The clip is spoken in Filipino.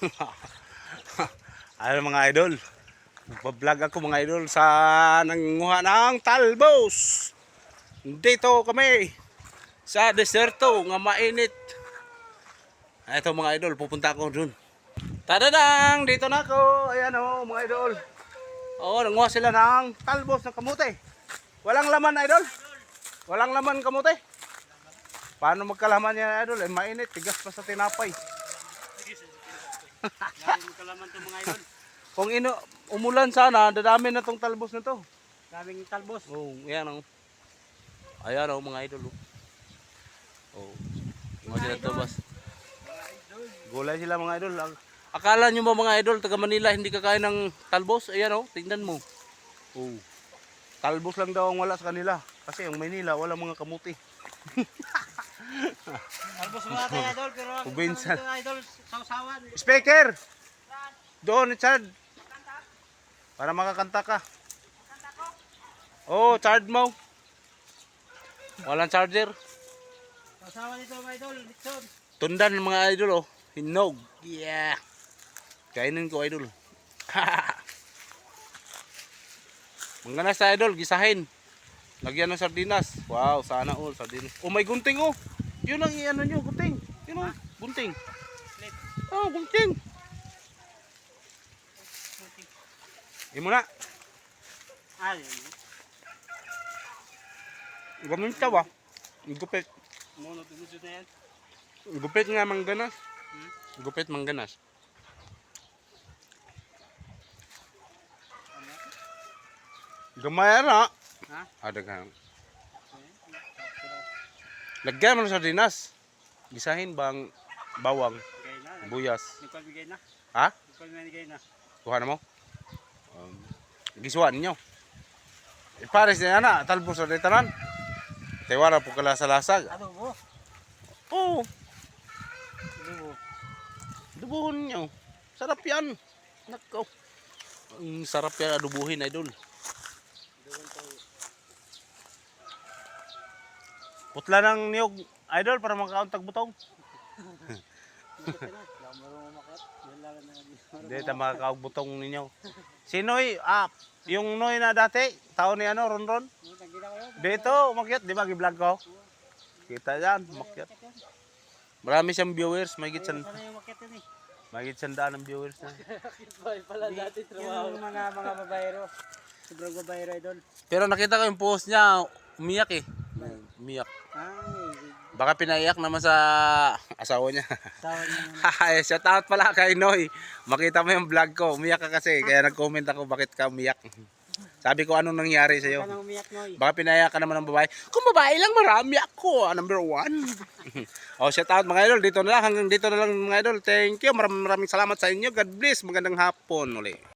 Ayun mga idol. Magbablog ako mga idol sa nanguha ng talbos. Dito kami sa deserto nga mainit. Ito mga idol, pupunta ako dun. Tadadang! Dito na ako. Ayan o mga idol. Oo, nanguha sila ng talbos ng kamote. Walang laman idol. Walang laman kamote. Paano magkalaman yan idol? Eh, mainit, tigas pa sa tinapay. Galing mo kalaman to mga idol. Kung ino, umulan sana, dadami na tong talbos na to. Daming talbos. Oh, yan ang. Ayan oh, mga idol. Oh. Oh. Mga sila tabas. Gulay sila mga idol. Akala nyo ba mga idol, taga Manila, hindi kakain ng talbos? Ayan oh, tingnan mo. Oh. Talbos lang daw ang wala sa kanila. Kasi ang Manila, wala mga kamuti. Talbos mga tayo idol pero ang mga idol sausawan. Speaker! Doon, Chad. Para makakanta ka. Oh, charge mo. Walang charger. Sausawan ito mga idol. Tundan ng mga idol oh. Hinog. Yeah. Kainin ko idol. Mangganas sa idol, gisahin. Lagyan ng sardinas. Wow, sana all sardinas. Oh, may gunting oh. Yun ang ano nyo, gunting. Yun oh, gunting. Oh, gunting. Na. Ah, yun. Ganun ka ba? Gupit. Mono tumusod na yan. Gupit nga mangganas. Hmm? Gupit mangganas. Gamay na. Ha? Ada ka. Lagyan mo ng sardinas. Gisahin bang bawang, na. buyas. Nikol bigay na. Ha? Nikol na na. Kuha na mo? Um, gisuan ninyo. E, pares na na, talbos sa detanan. Tewara po kala sa lasag. Adobo. Oo, Adobo. dubuhin ninyo. Sarap yan. Nako. Ang sarap yan adubuhin, idol. Adobo to. Putla ng niyog, idol, para makauntag butong. Hindi, ta makakaog butong ninyo. Si Noy, ah, yung Noy na dati, tao ni ano, Ron Ron. Dito, umakyat, di ba, giblog ko? Kita yan, umakyat. Marami siyang viewers, may gitsan, may gitsandaan ng viewers na. pala dati trabaho. Yung mga mga babayro. Sobrang babayro idol. Pero nakita ko yung post niya, umiyak eh. Umiyak. Ay, Baka pinaiyak naman sa asawa niya. tawag niya. Hahay, shout out pala kay Noy. Makita mo yung vlog ko, umiyak ka kasi. Kaya nag-comment ako bakit ka umiyak. Sabi ko anong nangyari sa'yo. Ka nang umiyak noy. Baka pinaya ka naman ng babae. Kung babae lang, marami ako. Ah, Number one. oh, shout out mga idol. Dito na lang. Hanggang dito na lang mga idol. Thank you. Maraming maraming salamat sa inyo. God bless. Magandang hapon ulit.